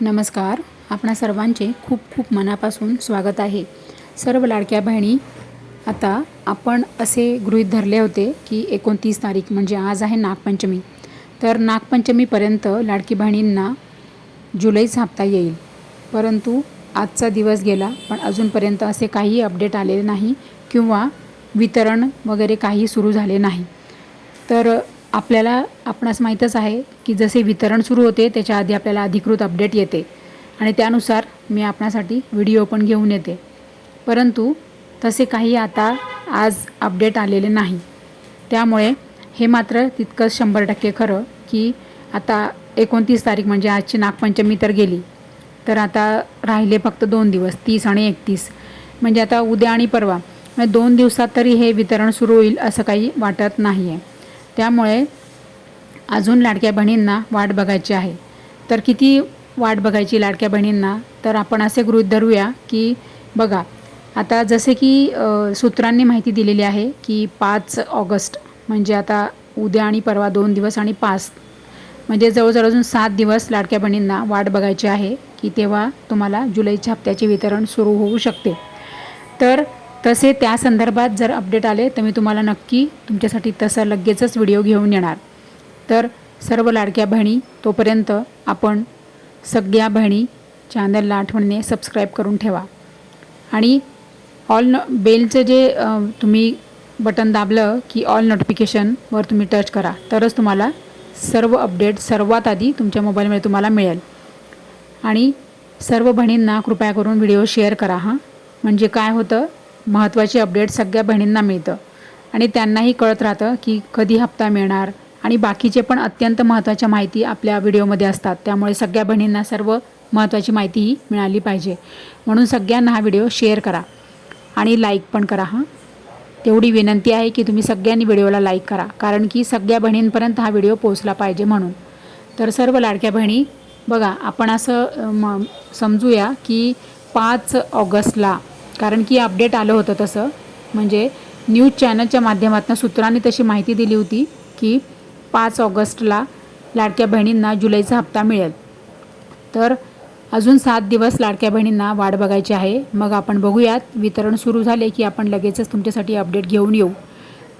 नमस्कार. आपणा सर्वांचे खूप खूप मनापासून स्वागत आहे. सर्व लाडक्या बहिणी आता आपण असे गृहीत धरले होते की एकोणतीस तारीख म्हणजे आज आहे नागपंचमी. तर नागपंचमीपर्यंत लाडकी बहिणींना जुलैच हप्ता येईल. परंतु आजचा दिवस गेला पण अजूनपर्यंत असे काही अपडेट आलेले नाही किंवा वितरण वगैरे काही सुरू झाले नाही. तर आपल्याला आपणास माहीतच आहे की जसे वितरण सुरू होते त्याच्या आधी आपल्याला अधिकृत अपडेट येते. आणि त्यानुसार मी आपणासाठी व्हिडिओ पण घेऊन येते. परंतु तसे काही आता आज अपडेट आलेले नाही. त्यामुळे हे मात्र तितकंच शंभर टक्के खरं की आता एकोणतीस तारीख म्हणजे आजची नागपंचमी तर गेली. तर आता राहिले फक्त दोन दिवस तीस आणि एकतीस. म्हणजे आता उद्या आणि परवा. म्हणजे दोन दिवसात तरी हे वितरण सुरू होईल असं काही वाटत नाही आहे त्यामुळे अजून लाडक्या बहिणींना वाट बघायची आहे. तर किती वाट बघायची लाडक्या बहिणींना? तर आपण असे गृहीत धरूया की बघा आता जसे की सूत्रांनी माहिती दिलेली आहे की पाच ऑगस्ट म्हणजे आता उद्या आणि परवा दोन दिवस आणि पाच म्हणजे जवळजवळ अजून सात दिवस लाडक्या बहिणींना वाट बघायची आहे की तेव्हा तुम्हाला जुलैच्या हप्त्याचे वितरण सुरू होऊ शकते. तर तसे त्या संदर्भात जर अपडेट आले तर मी तुम्हाला नक्की तुमच्यासाठी तसा लगेचच व्हिडिओ घेऊन येणार. तर सर्व लाडक्या बहिणी तोपर्यंत आपण सगळ्या बहिणी चॅनलला आठवणीने सबस्क्राईब करून ठेवा. आणि ऑल न बेलचं जे तुम्ही बटन दाबलं की ऑल नोटिफिकेशनवर तुम्ही टच करा तरच तुम्हाला सर्व अपडेट सर्वात आधी तुमच्या मोबाईलमध्ये तुम्हाला मिळेल. आणि सर्व बहिणींना कृपया करून व्हिडिओ शेअर करा हां. म्हणजे काय होतं? महत्त्वाची अपडेट सगळ्या बहिणींना मिळतं. आणि त्यांनाही कळत राहतं की कधी हप्ता मिळणार आणि बाकीचे पण अत्यंत महत्त्वाच्या माहिती आपल्या व्हिडिओमध्ये असतात. त्यामुळे सगळ्या बहिणींना सर्व महत्त्वाची माहितीही मिळाली पाहिजे. म्हणून सगळ्यांना हा व्हिडिओ शेअर करा आणि लाईक पण करा हां. तेवढी विनंती आहे की तुम्ही सगळ्यांनी व्हिडिओला लाईक करा कारण की सगळ्या बहिणींपर्यंत हा व्हिडिओ पोहोचला पाहिजे म्हणून. तर सर्व लाडक्या बहिणी बघा आपण असं म समजूया की पाच ऑगस्टला कारण की अपडेट आलं होतं तसं. म्हणजे न्यूज चॅनलच्या माध्यमातून सूत्रांनी तशी माहिती दिली होती की पाच ऑगस्टला लाडक्या बहिणींना जुलैचा हप्ता मिळेल. तर अजून सात दिवस लाडक्या बहिणींना वाट बघायची आहे. मग आपण बघूयात. वितरण सुरू झाले की आपण लगेचच तुमच्यासाठी अपडेट घेऊन येऊ.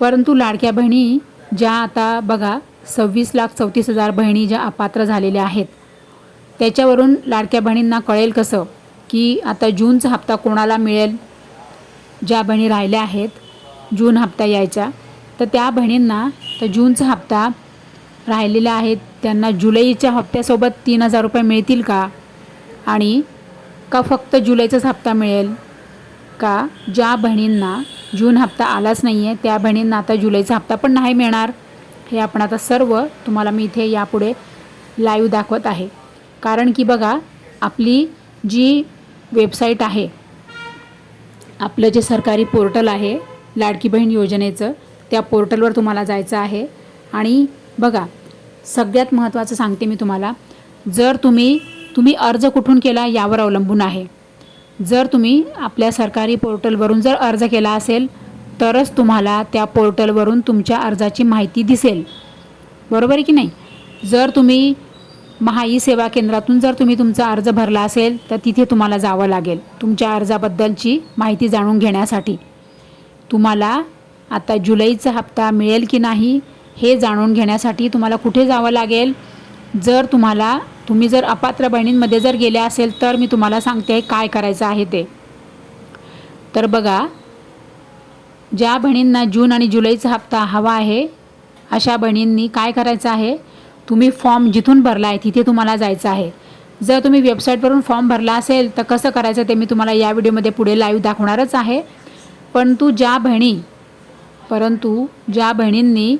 परंतु लाडक्या बहिणी ज्या आता बघा सव्वीस लाख चौतीस हजार बहिणी ज्या अपात्र झालेल्या आहेत त्याच्यावरून लाडक्या बहिणींना कळेल कसं? की आता जूनचा हप्ता कोणाला मिळेल? ज्या बहिणी राहिल्या आहेत जून हप्ता यायचा. तर त्या बहिणींना तर जूनचा हप्ता राहिलेला आहेत त्यांना जुलैच्या हप्त्यासोबत तीन हजार रुपये मिळतील का? आणि का फक्त जुलैचाच हप्ता मिळेल? का ज्या बहिणींना जून हप्ता आलाच नाही आहे त्या बहिणींना आता जुलैचा हप्ता पण नाही मिळणार? हे आपण आता सर्व तुम्हाला मी इथे यापुढे लाईव्ह दाखवत आहे. कारण की बघा आपली जी वेबसाईट आहे. आपलं जे सरकारी पोर्टल आहे लाडकी बहीण योजनेचं त्या पोर्टलवर तुम्हाला जायचं आहे. आणि बघा सगळ्यात महत्त्वाचं सांगते मी तुम्हाला जर तुम्ही तुम्ही अर्ज कुठून केला यावर अवलंबून आहे. जर तुम्ही आपल्या सरकारी पोर्टलवरून जर अर्ज केला असेल तरच तुम्हाला त्या पोर्टलवरून तुमच्या अर्जाची माहिती दिसेल. बरोबर आहे की नाही? जर तुम्ही महाई सेवा केंद्रातून जर तुम्ही तुमचा अर्ज भरला असेल तर तिथे तुम्हाला जावं लागेल. तुमच्या अर्जाबद्दलची माहिती जाणून घेण्यासाठी. तुम्हाला आता जुलैचा हप्ता मिळेल की नाही हे जाणून घेण्यासाठी तुम्हाला कुठे जावं लागेल? जर तुम्हाला तुम्ही जर अपात्र बहिणींमध्ये जर गेले असेल तर मी तुम्हाला सांगते काय करायचं आहे ते. तर बघा ज्या बहिणींना जून आणि जुलैचा हप्ता हवा आहे अशा बहिणींनी काय करायचं आहे? तुम्ही फॉर्म जिथून भरला आहे तिथे तुम्हाला जायचं आहे. जर तुम्ही वेबसाईटवरून फॉर्म भरला असेल तर कसं करायचं ते मी तुम्हाला या व्हिडिओमध्ये पुढे लाईव्ह दाखवणारच आहे. परंतु ज्या बहिणी परंतु ज्या बहिणींनी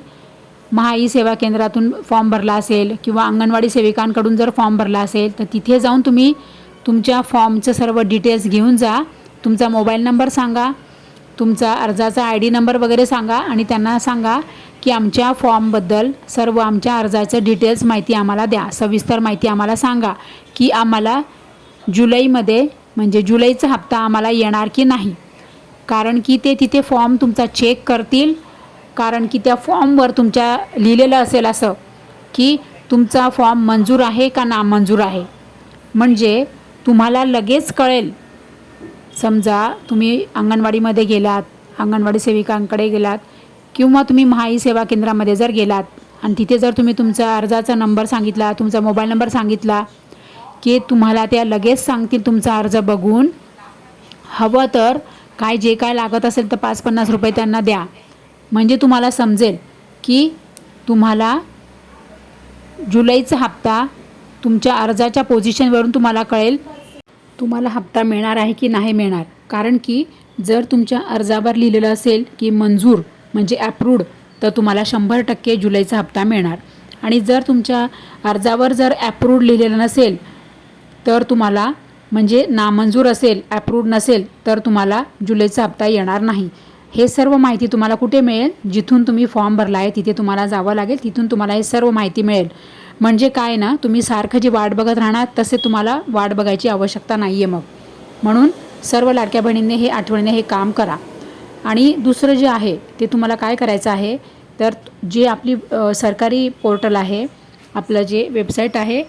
महाई सेवा केंद्रातून फॉर्म भरला असेल किंवा अंगणवाडी सेविकांकडून जर फॉर्म भरला असेल तर तिथे जाऊन तुम्ही तुमच्या फॉर्मचं सर्व डिटेल्स घेऊन जा. तुमचा मोबाईल नंबर सांगा तुमचा अर्जाचा आय डी नंबर वगैरे सांगा आणि त्यांना सांगा की आमच्या फॉर्मबद्दल सर्व आमच्या अर्जाचं डिटेल्स माहिती आम्हाला द्या. सविस्तर माहिती आम्हाला सांगा की आम्हाला जुलैमध्ये म्हणजे जुलैचा हप्ता आम्हाला येणार की नाही. कारण की ते तिथे फॉर्म तुमचा चेक करतील. कारण की त्या फॉर्मवर तुमच्या लिहिलेलं असेल असं की तुमचा फॉर्म मंजूर आहे का नामंजूर आहे. म्हणजे तुम्हाला लगेच कळेल. समजा तुम्ही अंगणवाडीमध्ये गेलात अंगणवाडी सेविकांकडे गेलात किंवा तुम्ही महाई सेवा केंद्रामध्ये जर गेलात आणि तिथे जर तुम्ही तुमचा अर्जाचा नंबर सांगितला तुमचा मोबाईल नंबर सांगितला की तुम्हाला त्या लगेच सांगतील तुमचा अर्ज बघून हवं तर काय जे काय लागत असेल तर पाच पन्नास रुपये त्यांना द्या. म्हणजे तुम्हाला समजेल की तुम्हाला जुलैचा हप्ता तुमच्या अर्जाच्या पोझिशनवरून तुम्हाला कळेल तुम्हाला हप्ता मिळणार आहे की नाही मिळणार. कारण की जर तुमच्या अर्जावर लिहिलेलं असेल की मंजूर म्हणजे ॲप्रूव्ड तर तुम्हाला शंभर टक्के जुलैचा हप्ता मिळणार. आणि जर तुमच्या अर्जावर जर ॲप्रूव्ड लिहिलेलं नसेल तर तुम्हाला म्हणजे नामंजूर असेल ॲप्रूव्ड नसेल तर तुम्हाला जुलैचा हप्ता येणार नाही. हे सर्व माहिती तुम्हाला कुठे मिळेल? जिथून तुम्ही फॉर्म भरला आहे तिथे तुम्हाला जावं लागेल तिथून तुम्हाला हे सर्व माहिती मिळेल. म्हणजे काय ना तुम्ही सारखं जी वाट बघत राहणार तसे तुम्हाला वाट बघायची आवश्यकता नाही आहे मग. म्हणून सर्व लाडक्या बहिणींनी हे आठवणीने हे काम करा. आणि दुसरं जे आहे ते तुम्हाला काय करायचं आहे तर जे आपली सरकारी पोर्टल आहे आपलं जे वेबसाईट आहे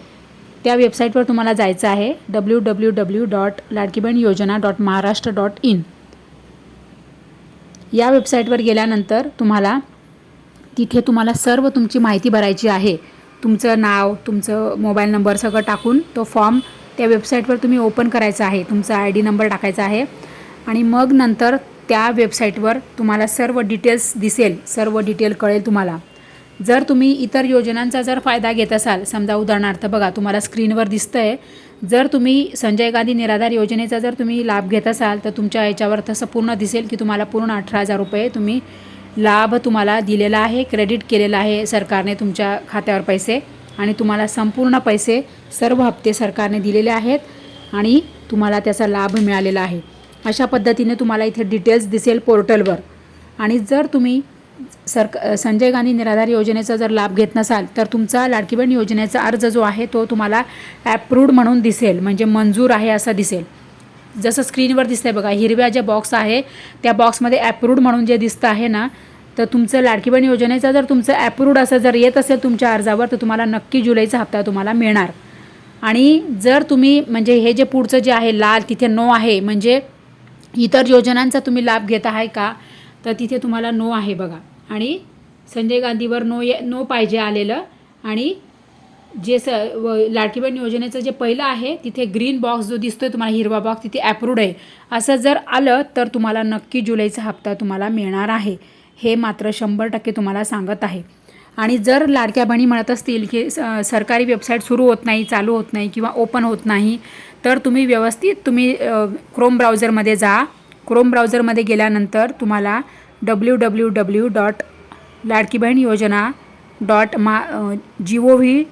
त्या वेबसाईटवर तुम्हाला जायचं आहे डब्ल्यू डब्ल्यू डब्ल्यू डॉट लाडकी योजना डॉट महाराष्ट्र डॉट इन या वेबसाईटवर गेल्यानंतर तुम्हाला तिथे तुम्हाला सर्व तुमची माहिती भरायची आहे. तुमचं नाव तुमचं मोबाईल नंबर सगळं टाकून तो फॉर्म त्या वेबसाईटवर तुम्ही ओपन करायचा आहे तुमचा आय डी नंबर टाकायचा आहे. आणि मग नंतर त्या वेबसाईटवर तुम्हाला सर्व डिटेल्स दिसेल सर्व डिटेल कळेल तुम्हाला. जर तुम्ही इतर योजनांचा जर फायदा घेत असाल समजा उदाहरणार्थ बघा तुम्हाला स्क्रीनवर दिसतं आहे जर तुम्ही संजय गांधी निराधार योजनेचा जर तुम्ही लाभ घेत असाल तर तुमच्या याच्यावर तसं पूर्ण दिसेल की तुम्हाला पूर्ण अठरा हजार रुपये तुम्ही लाभ तुम्हाला दिलेला आहे क्रेडिट केलेला आहे सरकारने तुमच्या खात्यावर पैसे. आणि तुम्हाला संपूर्ण पैसे सर्व हप्ते सरकारने दिलेले आहेत आणि तुम्हाला त्याचा लाभ मिळालेला आहे. अशा पद्धतीने तुम्हाला इथे डिटेल्स दिसेल पोर्टलवर आणि जर तुम्ही सरक संजय गांधी निराधार योजनेचा जर लाभ घेत नसाल तर तुमचा लाडकी बहीण योजनेचा अर्ज जो आहे तो तुम्हाला ॲप्रूव्ड म्हणून दिसेल. म्हणजे मंजूर आहे असं दिसेल. जसं स्क्रीनवर दिसतंय बघा हिरव्या जे बॉक्स आहे त्या बॉक्समध्ये ॲप्रूव्ड म्हणून जे दिसतं आहे ना तर तुमचं लाडकी बहीण योजनेचा जर तुमचं ॲप्रूव्ड असं जर येत असेल तुमच्या अर्जावर तर तुम्हाला नक्की जुलैचा हप्ता तुम्हाला मिळणार. आणि जर तुम्ही म्हणजे हे जे पुढचं जे आहे लाल तिथे नो आहे म्हणजे इतर योजनांचा तुम्ही लाभ घेत आहे का? तर तिथे तुम्हाला नो आहे बघा. आणि संजय गांधीवर नो ये नो पाहिजे आलेलं. आणि जे स व लाडकी बहीण योजनेचं जे पहिलं आहे तिथे ग्रीन बॉक्स जो दिसतोय तुम्हाला हिरवा बॉक्स तिथे ॲप्रूव्ड आहे. असं जर आलं तर तुम्हाला नक्की जुलैचा हप्ता तुम्हाला मिळणार आहे. हे मात्र शंभर टक्के तुम्हाला सांगत आहे. आणि जर लाडक्या बहिणी म्हणत असतील की स सरकारी वेबसाईट सुरू होत नाही चालू होत नाही किंवा ओपन होत नाही तर तुम्ही व्यवस्थित तुम्ही क्रोम ब्राउझरमध्ये जा. क्रोम ब्राउझरमध्ये गेल्यानंतर तुम्हाला W W W dot Ladki Bahin योजना डॉट मा G O V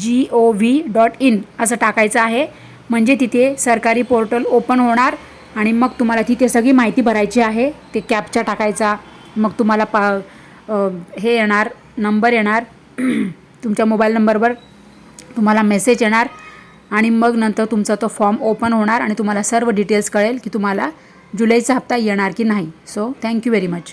G O V dot in असं टाकायचं आहे. म्हणजे तिथे सरकारी पोर्टल ओपन होणार आणि मग तुम्हाला तिथे सगळी माहिती भरायची आहे. ते कॅपचा टाकायचा. मग तुम्हाला पा हे येणार नंबर येणार. तुमच्या मोबाईल नंबरवर तुम्हाला मेसेज येणार. आणि मग नंतर तुमचा तो फॉर्म ओपन होणार आणि तुम्हाला सर्व डिटेल्स कळेल की तुम्हाला जुलैचा हप्ता येणार की नाही. So thank you very much